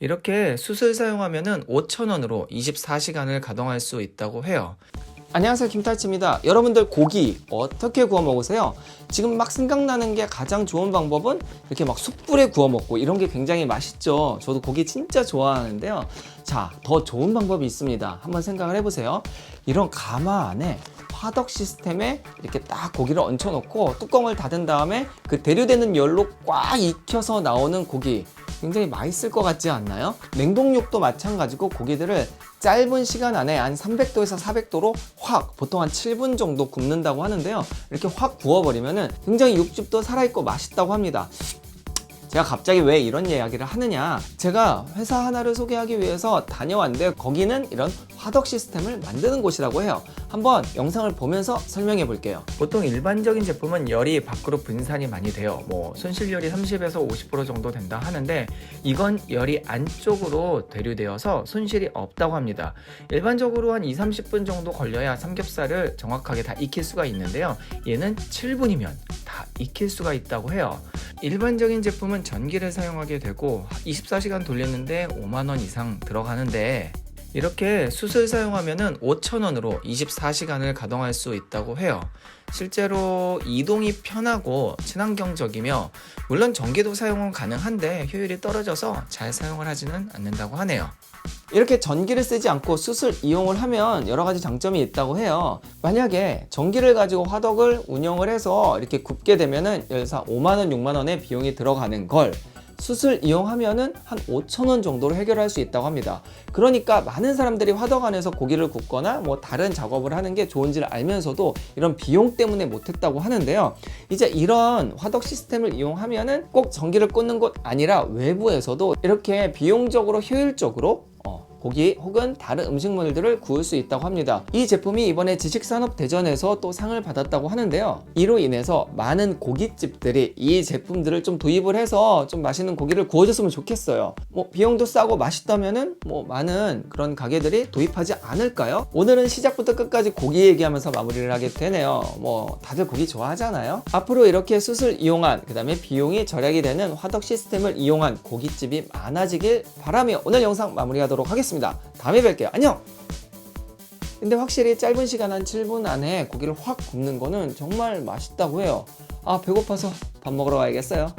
이렇게 숯을 사용하면 5,000원으로 24시간을 가동할 수 있다고 해요. 안녕하세요 김탈치입니다. 여러분들 고기 어떻게 구워 먹으세요? 지금 막 생각나는 게 가장 좋은 방법은 이렇게 막 숯불에 구워 먹고 이런 게 굉장히 맛있죠. 저도 고기 진짜 좋아하는데요. 자더 좋은 방법이 있습니다. 한번 생각을 해보세요. 이런 가마 안에 화덕 시스템에 이렇게 딱 고기를 얹혀 놓고 뚜껑을 닫은 다음에 그 대류되는 열로 꽉 익혀서 나오는 고기 굉장히 맛있을 것 같지 않나요? 냉동육도 마찬가지고 고기들을 짧은 시간 안에 한 300도에서 400도로 확 보통 한 7분 정도 굽는다고 하는데요. 이렇게 확 구워버리면은 굉장히 육즙도 살아있고 맛있다고 합니다. 제가 갑자기 왜 이런 이야기를 하느냐 제가 회사 하나를 소개하기 위해서 다녀왔는데 거기는 이런 화덕 시스템을 만드는 곳이라고 해요 한번 영상을 보면서 설명해 볼게요 보통 일반적인 제품은 열이 밖으로 분산이 많이 돼요. 뭐 손실열이 30에서 50% 정도 된다 하는데 이건 열이 안쪽으로 대류되어서 손실이 없다고 합니다. 일반적으로 한 2, 30분 정도 걸려야 삼겹살을 정확하게 다 익힐 수가 있는데요. 얘는 7분이면 다 익힐 수가 있다고 해요. 일반적인 제품은 전기를 사용하게 되고 24시간 돌리는데 5만 원 이상 들어가는데 이렇게 숯을 사용하면 5,000원으로 24시간을 가동할 수 있다고 해요. 실제로 이동이 편하고 친환경적이며 물론 전기도 사용은 가능한데 효율이 떨어져서 잘 사용을 하지는 않는다고 하네요. 이렇게 전기를 쓰지 않고 숯을 이용을 하면 여러 가지 장점이 있다고 해요. 만약에 전기를 가지고 화덕을 운영을 해서 이렇게 굽게 되면은 예를 들어서 5만원, 6만원의 비용이 들어가는 걸 숯을 이용하면은 한 5천원 정도로 해결할 수 있다고 합니다. 그러니까 많은 사람들이 화덕 안에서 고기를 굽거나 뭐 다른 작업을 하는 게 좋은지를 알면서도 이런 비용 때문에 못했다고 하는데요. 이제 이런 화덕 시스템을 이용하면은 꼭 전기를 꽂는 곳 아니라 외부에서도 이렇게 비용적으로 효율적으로 어, 고기 혹은 다른 음식물들을 구울 수 있다고 합니다. 이 제품이 이번에 지식산업 대전에서 또 상을 받았다고 하는데요. 이로 인해서 많은 고깃집들이 이 제품들을 좀 도입을 해서 좀 맛있는 고기를 구워줬으면 좋겠어요. 뭐 비용도 싸고 맛있다면은 뭐 많은 그런 가게들이 도입하지 않을까요? 오늘은 시작부터 끝까지 고기 얘기하면서 마무리를 하게 되네요. 뭐 다들 고기 좋아하잖아요. 앞으로 이렇게 숯을 이용한 그다음에 비용이 절약이 되는 화덕 시스템을 이용한 고깃집이 많아지길 바라며 오늘 영상 마무리하도록 하겠습니다. 다음에 뵐게요. 안녕. 근데 확실히 짧은 시간 한 7분 안에 고기를 확 굽는 거는 정말 맛있다고 해요. 아 배고파서 밥 먹으러 가야겠어요.